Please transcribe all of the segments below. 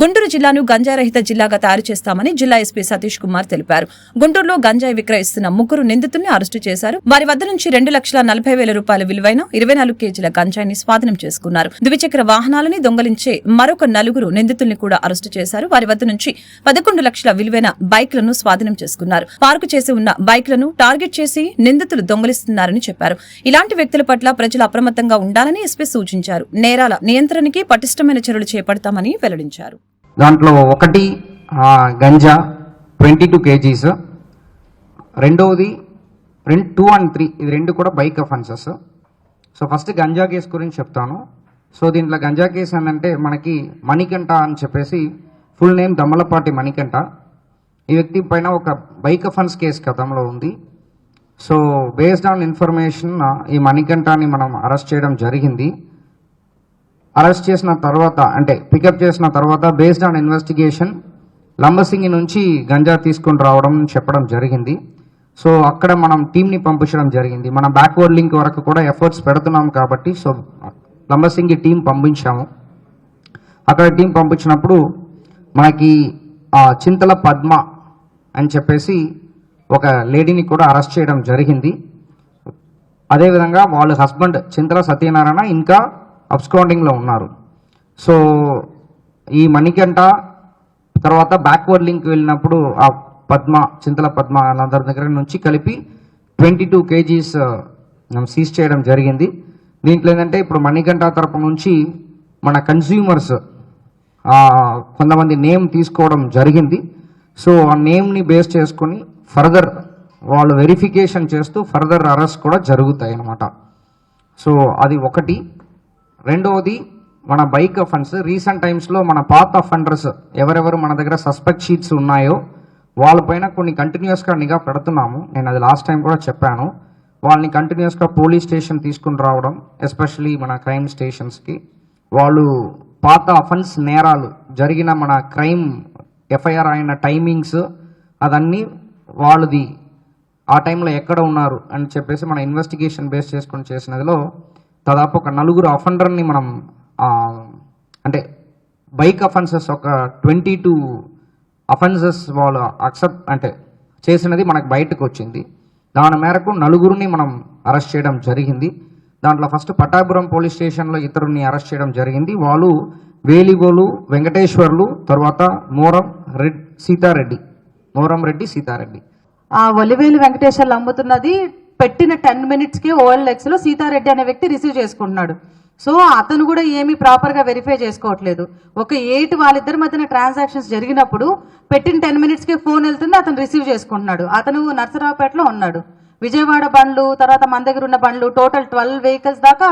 గుంటూరు జిల్లాను గంజారహిత జిల్లాగా తయారు చేస్తామని జిల్లా ఎస్పీ సతీష్ కుమార్ తెలిపారు. గుంటూరులో గంజాయి విక్రయిస్తున్న ముగ్గురు నిందితుల్ని అరెస్టు చేశారు. వారి వద్ద నుంచి రెండు లక్షల నలభై వేల రూపాయల విలువైన ఇరవై నాలుగు కేజీల గంజాయిని స్వాధీనం చేసుకున్నారు. ద్విచక్ర వాహనాలని దొంగలించే మరొక నలుగురు నిందితుల్ని కూడా అరెస్టు చేశారు. వారి వద్ద నుంచి పదకొండు లక్షల విలువైన బైక్లను స్వాధీనం చేసుకున్నారు. పార్కు చేసి ఉన్న బైక్లను టార్గెట్ చేసి నిందితులు దొంగలిస్తున్నారని చెప్పారు. ఇలాంటి వ్యక్తుల పట్ల ప్రజలు అప్రమత్తంగా ఉండాలని ఎస్పీ సూచించారు. నేరాల నియంత్రణకి పటిష్టమైన చర్యలు చేపడతామని వెల్లడించారు. దాంట్లో ఒకటి గంజా ట్వంటీ టూ కేజీస్. రెండవది రెండు టూ అండ్ త్రీ ఇది రెండు కూడా bike offences so first ganja case గురించి చెప్తాను. సో దీంట్లో గంజా కేసు ఏంటంటే మనకి మణికంఠ అని చెప్పేసి ఫుల్ నేమ్ దమ్మలపాటి మణికంఠ. ఈ వ్యక్తి పైన ఒక బైక్ అఫెన్స్ కేసు గతంలో ఉంది. సో బేస్డ్ ఆన్ ఇన్ఫర్మేషన్ ఈ మణికంఠని మనం అరెస్ట్ చేయడం జరిగింది. అరెస్ట్ చేసిన తర్వాత అంటే పికప్ చేసిన తర్వాత బేస్డ్ ఆన్ ఇన్వెస్టిగేషన్ లంబసింగి నుంచి గంజా తీసుకొని రావడం చెప్పడం జరిగింది. సో అక్కడ మనం టీంని పంపించడం జరిగింది. మన బ్యాక్వర్డ్ లింక్ వరకు కూడా ఎఫర్ట్స్ పెడుతున్నాం కాబట్టి సో లంబసింగి టీం పంపించాము. అక్కడ టీం పంపించినప్పుడు మనకి ఆ, చింతల పద్మ అని చెప్పేసి ఒక లేడీని కూడా అరెస్ట్ చేయడం జరిగింది. అదేవిధంగా వాళ్ళ హస్బెండ్ చింతల సత్యనారాయణ ఇంకా అబ్స్కౌండింగ్లో ఉన్నారు. సో ఈ మణికంఠ తర్వాత బ్యాక్వర్డ్ లింక్ వెళ్ళినప్పుడు ఆ పద్మ చింతల పద్మ అందరి దగ్గర నుంచి కలిపి ట్వంటీ టూ కేజీస్ సీజ్ చేయడం జరిగింది. దీంట్లో ఏంటంటే ఇప్పుడు మణికంఠ తరపు నుంచి మన కన్స్యూమర్స్ కొంతమంది నేమ్ తీసుకోవడం జరిగింది. సో ఆ నేమ్ని బేస్ చేసుకొని ఫర్దర్ వాళ్ళు వెరిఫికేషన్ చేస్తూ ఫర్దర్ అరెస్ట్ కూడా జరుగుతాయి అన్నమాట సో అది ఒకటి. రెండవది మన బైక్ అఫెన్స్ రీసెంట్ టైమ్స్లో మన పాత్ అఫెండర్స్ ఎవరెవరు మన దగ్గర సస్పెక్ట్ షీట్స్ ఉన్నాయో వాళ్ళపైన కొన్ని కంటిన్యూస్గా నిఘా పెడుతున్నాము. నేను అది లాస్ట్ టైం కూడా చెప్పాను. వాళ్ళని కంటిన్యూస్గా పోలీస్ స్టేషన్ తీసుకుని రావడం ఎస్పెషలీ మన క్రైమ్ స్టేషన్స్కి వాళ్ళు పాత అఫెన్స్ నేరాలు జరిగిన మన క్రైమ్ ఎఫ్ఐఆర్ అయిన టైమింగ్స్ అదన్నీ వాళ్ళది. ఆ టైంలో ఎక్కడ ఉన్నారు అని చెప్పేసి మన ఇన్వెస్టిగేషన్ బేస్ చేసుకొని చేసినదిలో దాదాపు ఒక నలుగురు అఫెండర్ని మనం అంటే బైక్ అఫెన్సెస్ ఒక ట్వంటీ టూ అఫెన్సెస్ వాళ్ళు అక్సెప్ట్ అంటే చేసినది మనకు బయటకు వచ్చింది. దాని మేరకు నలుగురిని మనం అరెస్ట్ చేయడం జరిగింది. దాంట్లో ఫస్ట్ పట్టాపురం పోలీస్ స్టేషన్లో ఇతరుని అరెస్ట్ చేయడం జరిగింది. వాళ్ళు వేలిగోలు వెంకటేశ్వర్లు తర్వాత మోరం రెడ్ సీతారెడ్డి. మోరం రెడ్డి సీతారెడ్డి. ఆ ఒలివేలు వెంకటేశ్వర్లు అమ్ముతున్నది పెట్టిన టెన్ మినిట్స్కి ఓఎల్ఎక్స్లో సీతారెడ్డి అనే వ్యక్తి రిసీవ్ చేసుకుంటున్నాడు. సో అతను కూడా ఏమీ ప్రాపర్గా వెరిఫై చేసుకోవట్లేదు. ఒక ఎయిట్ వాళ్ళిద్దరి మధ్యన ట్రాన్సాక్షన్స్ జరిగినప్పుడు పెట్టిన టెన్ మినిట్స్కి ఫోన్ వెళ్తుంది అతను రిసీవ్ చేసుకుంటున్నాడు. అతను నర్సరావుపేటలో ఉన్నాడు. విజయవాడ బండ్లు తర్వాత మన దగ్గర ఉన్న బండ్లు టోటల్ ట్వెల్వ్ వెహికల్స్ దాకా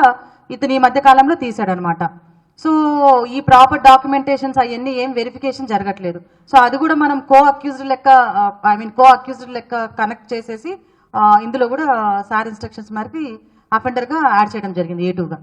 ఇతను ఈ మధ్య కాలంలో తీసాడనమాట సో ఈ ప్రాపర్ డాక్యుమెంటేషన్స్ అవన్నీ ఏం వెరిఫికేషన్ జరగట్లేదు. సో అది కూడా మనం కో అక్యూజ్డ్ లెక్క ఐ మీన్ కో అక్యూజ్డ్ లెక్క కనెక్ట్ చేసేసి ఇందులో కూడా సార్ ఇన్స్ట్రక్షన్స్ మేరకు అఫెండర్గా యాడ్ చేయడం జరిగింది ఏ టూగా